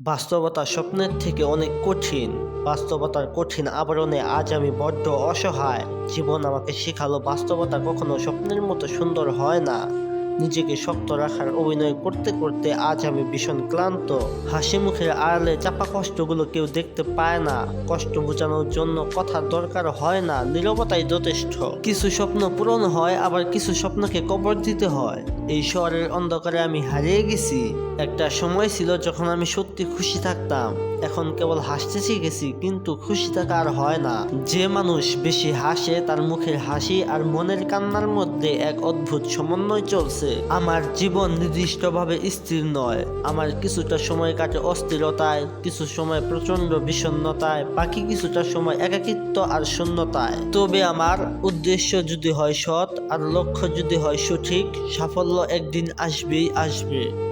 বাস্তবতা স্বপ্নের থেকে অনেক কঠিন। বাস্তবতার কঠিন আবরণে আজ আমি বড্ড অসহায়। জীবন আমাকে শেখালো বাস্তবতা কখনো স্বপ্নের মতো সুন্দর হয় না। নিজেকে শক্ত রাখার অভিনয় করতে করতে আজ আমি ভীষণ ক্লান্ত। হাসি মুখের আড়ালে চাপা কষ্টগুলো কেউ দেখতে পায় না। কষ্ট বোঝানোর জন্য কথা দরকার হয় না, নীরবতাই যথেষ্ট। কিছু স্বপ্ন পূরণ হয়, আবার কিছু স্বপ্নকে কবর দিতে হয়। এই শহরের অন্ধকারে আমি হারিয়ে গেছি। একটা সময় ছিল যখন আমি সত্যি খুশি থাকতাম। এখন কেবল হাসতে শিখেছি কিন্তু খুশি থাকা আর হয় না। যে মানুষ বেশি হাসে তার মুখের হাসি আর মনের কান্নার মধ্যে এক অদ্ভুত সমন্বয় চলছে। আমার জীবন নির্দিষ্টভাবে স্থির নয়। আমার কিছুটা সময় কাটে অস্থিরতায়, কিছু সময় প্রচণ্ড বিষণ্ণতায়, বাকি কিছুটা সময় একাকিত্ব আর শূন্যতায়। তবে আমার উদ্দেশ্য যদি হয় সৎ আর লক্ষ্য যদি হয় সঠিক, সাফল্য একদিন আসবেই আসবে।